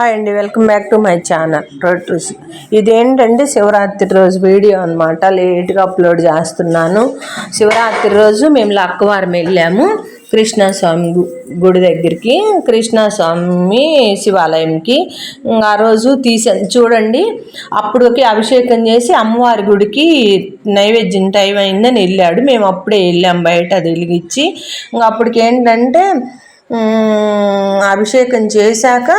Hi అండి welcome back to my channel రోటరీస్ ఇదేంటంటే శివరాత్రి రోజు వీడియో అనమాట లేట్గా అప్లోడ్ చేస్తున్నాను. శివరాత్రి రోజు మేము లక్కవారం వెళ్ళాము కృష్ణస్వామి గు- గుడి దగ్గరికి. కృష్ణస్వామి శివాలయంకి. ఆ రోజు తీసా చూడండి అప్పుడుకి అభిషేకం చేసి అమ్మవారి గుడికి నైవేద్యం టైం అయిందని వెళ్ళాడు. మేము అప్పుడే వెళ్ళాం బయట అది వెలిగించి. ఇంకా అప్పటికి ఏంటంటే అభిషేకం చేశాక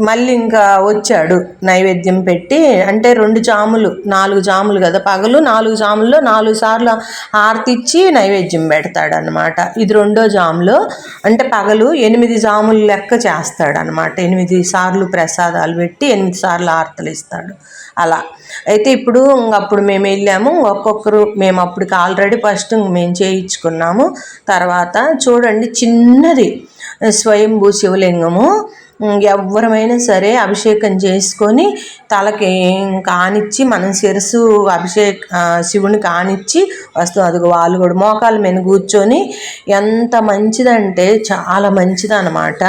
మళ్ళీ ఇంకా వచ్చాడు నైవేద్యం పెట్టి. అంటే రెండు జాములు నాలుగు జాములు కదా పగలు నాలుగు జాముల్లో నాలుగు సార్లు ఆర్తిచ్చి నైవేద్యం పెడతాడు అనమాట ఇది రెండో జాములో. అంటే పగలు ఎనిమిది జాములు లెక్క చేస్తాడు అనమాట ఎనిమిది సార్లు ప్రసాదాలు పెట్టి ఎనిమిది సార్లు ఆర్తలు ఇస్తాడు. అలా. అయితే ఇప్పుడు అప్పుడు మేము వెళ్ళాము. ఒక్కొక్కరు మేము అప్పటికి ఆల్రెడీ ఫస్ట్ మేము చేయించుకున్నాము. తర్వాత చూడండి చిన్నది స్వయంభూ శివలింగము. ఎవరమైనా సరే అభిషేకం చేసుకొని తలకి కానిచ్చి మనం శిరస్సు అభిషేక్ శివుని కానిచ్చి వస్తాం అది వాళ్ళు కూడా మోకాల మీద కూర్చొని ఎంత మంచిదంటే చాలా మంచిదన్నమాట.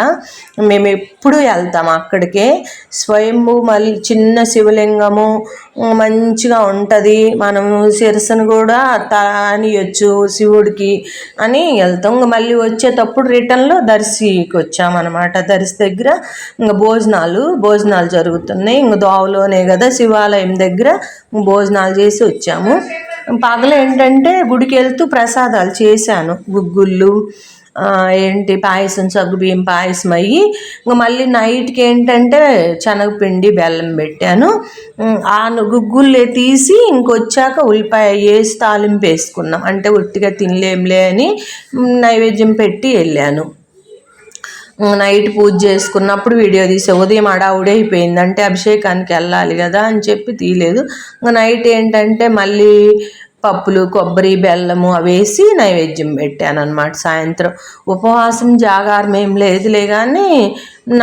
మేము ఎప్పుడు వెళ్తాం అక్కడికే. స్వయంభూ మళ్ళీ చిన్న శివలింగము మంచిగా ఉంటుంది. మనము శిరస్సును కూడా తానియొచ్చు శివుడికి అని వెళ్తాం. మళ్ళీ వచ్చేటప్పుడు రిటర్న్లో దర్శికి వచ్చామన్నమాట దర్శి దగ్గర ఇంకా భోజనాలు భోజనాలు జరుగుతున్నాయి. ఇంకా దోవలోనే కదా శివాలయం దగ్గర భోజనాలు చేసి వచ్చాము. పగలు ఏంటంటే గుడికి వెళ్తూ ప్రసాదాలు చేశాను. గుగ్గుళ్ళు ఏంటి పాయసం సగ్గుబియ్యం పాయసం అయ్యి ఇంకా మళ్ళీ నైట్కి ఏంటంటే శనగపిండి బెల్లం పెట్టాను. ఆ గుగ్గుల్లే తీసి ఇంకొచ్చాక ఉల్లిపాయ వేసి తాలింపు వేసుకున్నాం. అంటే ఒట్టిగా తినలేంలే అని నైవేద్యం పెట్టి వెళ్ళాను. నైట్ పూజ చేసుకున్నప్పుడు వీడియో తీసే ఉదయం అడావుడే అయిపోయింది. అంటే అభిషేకానికి వెళ్ళాలి కదా అని చెప్పి తీయలేదు. ఇంకా నైట్ ఏంటంటే మళ్ళీ పప్పులు కొబ్బరి బెల్లము అవి వేసి నైవేద్యం పెట్టాను అనమాట సాయంత్రం. ఉపవాసం జాగారం ఏం లేదులే కానీ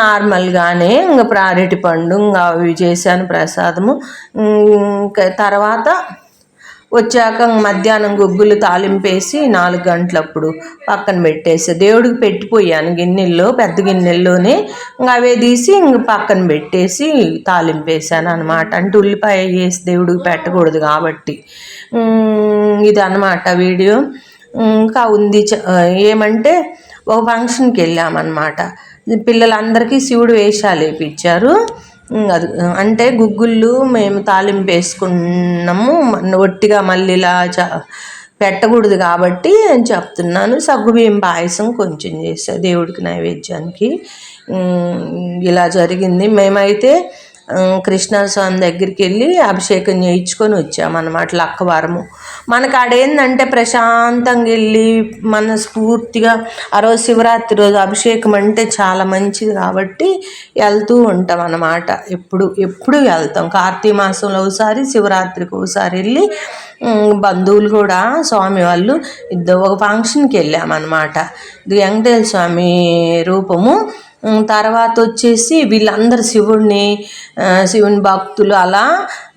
నార్మల్గానే ఇంకా ప్రారెటి పండు ఇంకా అవి చేశాను ప్రసాదము. ఇంకా తర్వాత వచ్చాక మధ్యాహ్నం గుగ్గులు తాలింపేసి నాలుగు గంటలప్పుడు పక్కన పెట్టేసి దేవుడికి పెట్టిపోయాను గిన్నెల్లో పెద్ద గిన్నెల్లోనే. ఇంకా అవే తీసి ఇంక పక్కన పెట్టేసి తాలింపేసాను అనమాట అంటే ఉల్లిపాయ వేసి దేవుడికి పెట్టకూడదు కాబట్టి. ఇది అనమాట వీడియో. ఇంకా ఉంది చ- ఏమంటే ఒక ఫంక్షన్కి వెళ్ళామన్నమాట. పిల్లలందరికీ శివుడు వేషాలు వేయించారు అది అంటే గుగ్గుళ్ళు మేము తాలింపు వేసుకున్నాము ఒట్టిగా మళ్ళీ ఇలా చ పెట్టకూడదు కాబట్టి నేను చెప్తున్నాను. సగ్గుబియ్యం పాయసం కొంచెం చేస్తా దేవుడికి నైవేద్యానికి. ఇలా జరిగింది. మేమైతే కృష్ణస్వామి దగ్గరికి వెళ్ళి అభిషేకం చేయించుకొని వచ్చామన్నమాట లక్కవారము. మనకు ఆడేందంటే ప్రశాంతంగా వెళ్ళి మన స్ఫూర్తిగా ఆ రోజు శివరాత్రి రోజు అభిషేకం అంటే చాలా మంచిది కాబట్టి వెళ్తూ ఉంటాం అన్నమాట ఎప్పుడు ఎప్పుడు వెళ్తాం. కార్తీక మాసంలో ఒకసారి శివరాత్రికి ఒకసారి వెళ్ళి బంధువులు కూడా స్వామి వాళ్ళు ఇద్దరు ఒక ఫంక్షన్కి వెళ్ళామన్నమాట. ఇది వెంకటేశ్వర స్వామి రూపము. తర్వాత వచ్చేసి వీళ్ళందరూ శివుడిని శివుని భక్తులు అలా.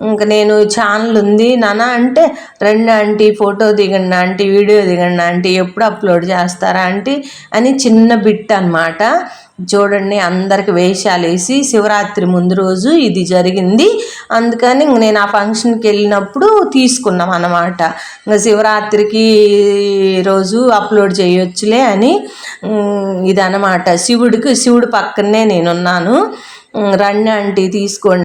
ఇంకా నేను ఛానల్ ఉంది. నాన్న అంటే రెండు ఆంటీ ఫోటో దిగండి ఆంటీ వీడియో దిగండి ఆంటీ ఎప్పుడు అప్లోడ్ చేస్తారా ఆంటీ? అని చిన్న బిట్ అనమాట చూడండి అందరికి వేషాలు వేసి శివరాత్రి ముందు రోజు ఇది జరిగింది. అందుకని నేను ఆ ఫంక్షన్కి వెళ్ళినప్పుడు తీసుకున్నాం అన్నమాట. ఇంకా శివరాత్రికి రోజు అప్లోడ్ చేయొచ్చులే అని ఇది ఇదన్నమాట. శివుడికి శివుడు పక్కనే నేనున్నాను. రండి ఆంటీ తీసుకోండి.